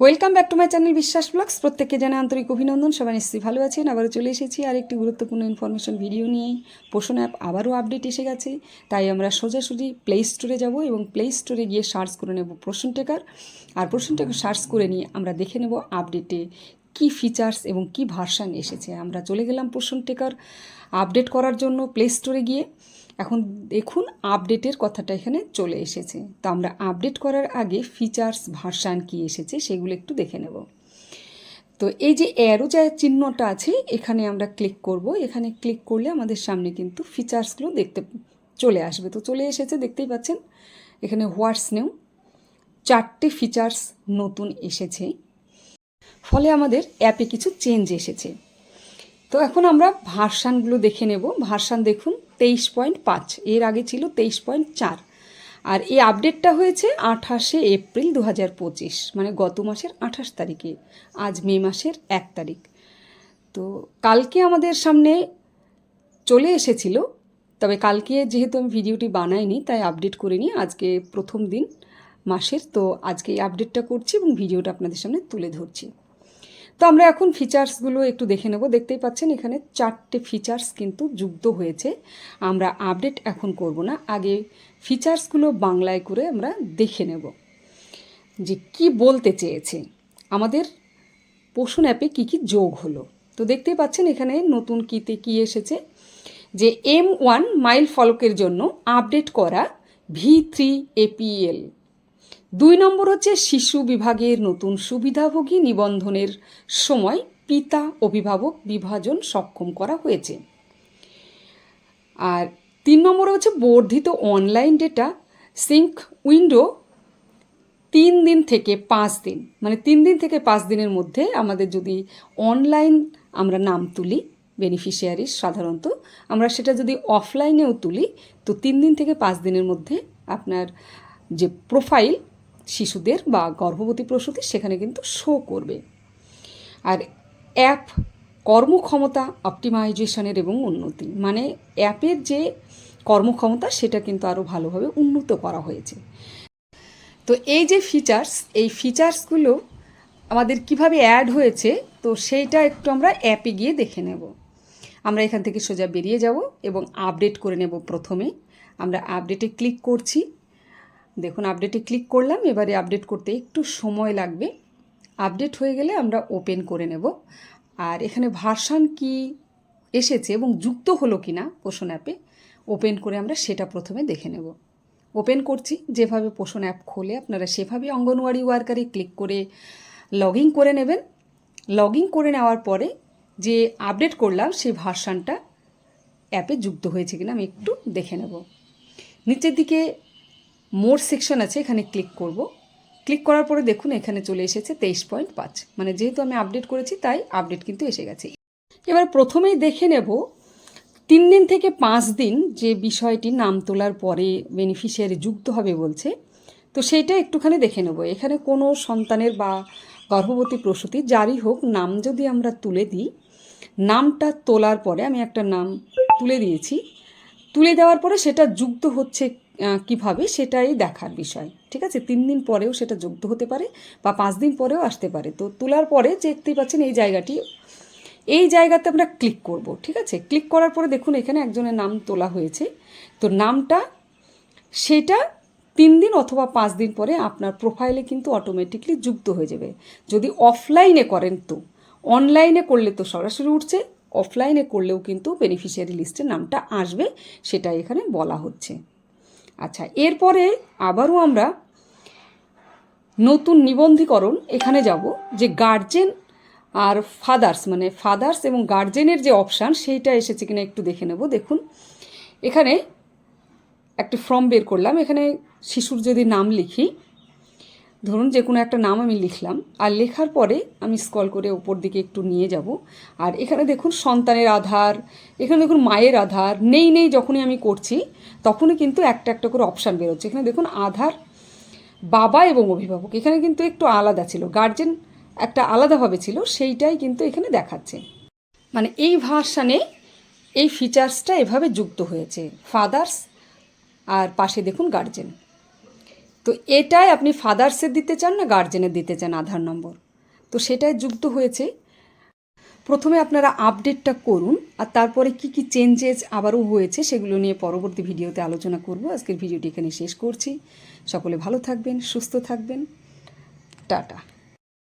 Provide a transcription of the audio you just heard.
Welcome back to my channel Biswas blogs প্রত্যেককে জানে আন্তরিক অভিনন্দন। সবাই নিশ্চয়ই ভালো আছেন। আবারও চলে এসেছি আর একটি গুরুত্বপূর্ণ ইনফরমেশন ভিডিও নিয়ে। পোষণ অ্যাপ আবারও আপডেট এসে গেছে। তাই আমরা সোজাসুজি প্লে স্টোরে যাব এবং প্লে স্টোরে গিয়ে সার্চ করে নেব প্রশ্ন টেকার আর প্রশ্ন টেকার সার্চ করে নিয়ে আমরা দেখে নেব আপডেটে কি ফিচার্স এবং কি ভার্সান এসেছে? আমরা চলে গেলাম পোষণ টেকার আপডেট করার জন্য প্লে স্টোরে গিয়ে। এখন দেখুন আপডেটের কথাটা এখানে চলে এসেছে। তো আমরা আপডেট করার আগে ফিচার্স ভার্সান কি এসেছে সেগুলো একটু দেখে নেব। তো এই যে অ্যারো যা চিহ্নটা আছে, এখানে আমরা ক্লিক করব। এখানে ক্লিক করলে আমাদের সামনে কিন্তু ফিচার্সগুলো দেখতে চলে আসবে। তো চলে এসেছে, দেখতেই পাচ্ছেন? এখানে হোয়াটস নেও চারটে ফিচার্স নতুন এসেছে। ফলে আমাদের অ্যাপে কিছু চেঞ্জ এসেছে। তো এখন আমরা ভার্সানগুলো দেখে নেব। ভার্সান দেখুন, তেইশ পয়েন্ট পাঁচ। এর আগে ছিল তেইশ পয়েন্ট চার। আর এই আপডেটটা হয়েছে আঠাশে এপ্রিল দু হাজার পঁচিশ মানে গত মাসের আঠাশ তারিখে। আজ মে মাসের এক তারিখ। তো কালকে আমাদের সামনে চলে এসেছিল, তবে কালকে যেহেতু আমি ভিডিওটি বানাইনি, তাই আপডেট করিনি আজকে প্রথম দিন মাসের, তো আজকে এই আপডেটটা করছি এবং ভিডিওটা আপনাদের সামনে তুলে ধরছি। তো আমরা এখন ফিচার্সগুলো একটু দেখে নেব। দেখতেই পাচ্ছেন এখানে চারটে ফিচার্স কিন্তু যুক্ত হয়েছে। আমরা আপডেট এখন করব না, আগে ফিচার্সগুলো বাংলায় করে আমরা দেখে নেব যে কি বলতে চেয়েছে। আমাদের পোষণ অ্যাপে কী কী যোগ হলো। তো দেখতেই পাচ্ছেন এখানে নতুন কীতে কী এসেছে যে এম ওয়ান মাইল ফলকের জন্য আপডেট করা ভি থ্রি এপিএল দুই নম্বর হচ্ছে শিশু বিভাগের নতুন সুবিধাভোগী নিবন্ধনের সময় পিতা অভিভাবক বিভাজন সক্ষম করা হয়েছে। আর তিন নম্বর হচ্ছে বর্ধিত অনলাইন ডেটা সিঙ্ক উইন্ডো তিন দিন থেকে পাঁচ দিন। মানে তিন দিন থেকে পাঁচ দিনের মধ্যে আমাদের যদি অনলাইন আমরা নাম তুলি বেনিফিশিয়ারির সাধারণত, আমরা সেটা যদি অফলাইনেও তুলি, তো তিন দিন থেকে পাঁচ দিনের মধ্যে আপনার যে প্রোফাইল শিশুদের বা গর্ভবতী প্রসূতি সেখানে কিন্তু শো করবে। আর অ্যাপ কর্মক্ষমতা অপটিমাইজেশনের এবং উন্নতি মানে অ্যাপের যে কর্মক্ষমতা সেটা কিন্তু আরও ভালোভাবে উন্নত করা হয়েছে। তো এই যে ফিচার্স এই ফিচার্সগুলো আমাদের কীভাবে অ্যাড হয়েছে, তো সেইটা একটু আমরা অ্যাপে গিয়ে দেখে নেব। আমরা এখান থেকে সোজা বেরিয়ে যাব এবং আপডেট করে নেব প্রথমে। আমরা আপডেটে ক্লিক করছি। দেখুন আপডেটে ক্লিক করলাম, এবারে আপডেট করতে একটু সময় লাগবে। আপডেট হয়ে গেলে আমরা ওপেন করে নেব। আর এখানে ভার্সান কি এসেছে এবং যুক্ত হলো কি না পোষণ অ্যাপে ওপেন করে আমরা সেটা প্রথমে দেখে নেব। ওপেন করছি, যেভাবে পোষণ অ্যাপ খোলে, আপনারা সেভাবে অঙ্গনওয়াড়ি ওয়ার্কারে ক্লিক করে লগ ইন করে নেবেন। লগ ইন করে নেওয়ার পরে যে আপডেট করলাম, সেই ভার্সানটা অ্যাপে যুক্ত হয়েছে কিনা আমি একটু দেখে নেব। নিচের দিকে মোর সেকশন আছে, এখানে ক্লিক করব। ক্লিক করার পরে দেখুন, এখানে চলে এসেছে তেইশ পয়েন্ট পাঁচ। মানে যেহেতু আমি আপডেট করেছি, তাই আপডেট কিন্তু এসে গেছে। এবার প্রথমেই দেখে নেব, তিন দিন থেকে পাঁচ দিন যে বিষয়টি নাম তোলার পরে বেনিফিশিয়ারি যুক্ত হবে বলছে, তো সেইটা একটুখানি দেখে নেব। এখানে কোনো সন্তানের বা গর্ভবতী প্রসূতি, যারই হোক নাম যদি আমরা তুলে দিই, নামটা তোলার পরে, আমি একটা নাম তুলে দিয়েছি, তুলে দেওয়ার পরে সেটা যুক্ত হচ্ছে কীভাবে সেটাই দেখার বিষয়, ঠিক আছে? তিন দিন পরেও সেটা যুক্ত হতে পারে বা পাঁচ দিন পরেও আসতে পারে। তো তোলার পরে দেখতেই পাচ্ছেন এই জায়গাটি, এই জায়গাতে আমরা ক্লিক করব, ঠিক আছে? ক্লিক করার পরে দেখুন এখানে একজনের নাম তোলা হয়েছে। তো নামটা, সেটা তিন দিন অথবা পাঁচ দিন পরে আপনার প্রোফাইলে কিন্তু অটোমেটিকলি যুক্ত হয়ে যাবে। যদি অফলাইনে করেন তো অনলাইনে করলে তো সরাসরি উঠছে অফলাইনে করলেও কিন্তু বেনিফিশিয়ারি লিস্টে নামটা আসবে সেটা এখানে বলা হচ্ছে। আচ্ছা এরপরে আবারও আমরা নতুন নিবন্ধীকরণ এখানে যাব, যে গার্জেন আর ফাদার্স মানে ফাদার্স এবং গার্জেনের যে অপশান সেইটা এসেছে কিনা একটু দেখে নেব, দেখুন। এখানে একটা ফর্ম বের করলাম, এখানে শিশুর যদি নাম লিখি ধরুন যে কোনো একটা নাম আমি লিখলাম, আর লেখার পরে আমি স্কল করে ওপর দিকে একটু নিয়ে যাব। আর এখানে দেখুন সন্তানের আধার, এখানে দেখুন মায়ের আধার, নেই নেই যখনই আমি করছি, তখনই কিন্তু একটা একটা করে অপশান বেরোচ্ছে। এখানে দেখুন আধার, বাবা এবং অভিভাবক, এখানে কিন্তু একটু আলাদা ছিল। গার্জেন একটা আলাদাভাবে ছিল, সেইটাই কিন্তু এখানে দেখাচ্ছে। মানে এই ভার্সানে এই ফিচার্সটা এভাবে যুক্ত হয়েছে। ফাদার্স আর পাশে দেখুন গার্জেন তো এটাই আপনি ফাদার্সের দিতে চান না গার্জেনের দিতে চান আধার নম্বর? তো সেটাই যুক্ত হয়েছে। প্রথমে আপনারা আপডেটটা করুন আর তারপরে কি কি চেঞ্জেস আবারও হয়েছে সেগুলো নিয়ে পরবর্তী ভিডিওতে আলোচনা করব। আজকের ভিডিওটি এখানে শেষ করছি। সকলে ভালো থাকবেন, সুস্থ থাকবেন। টাটা।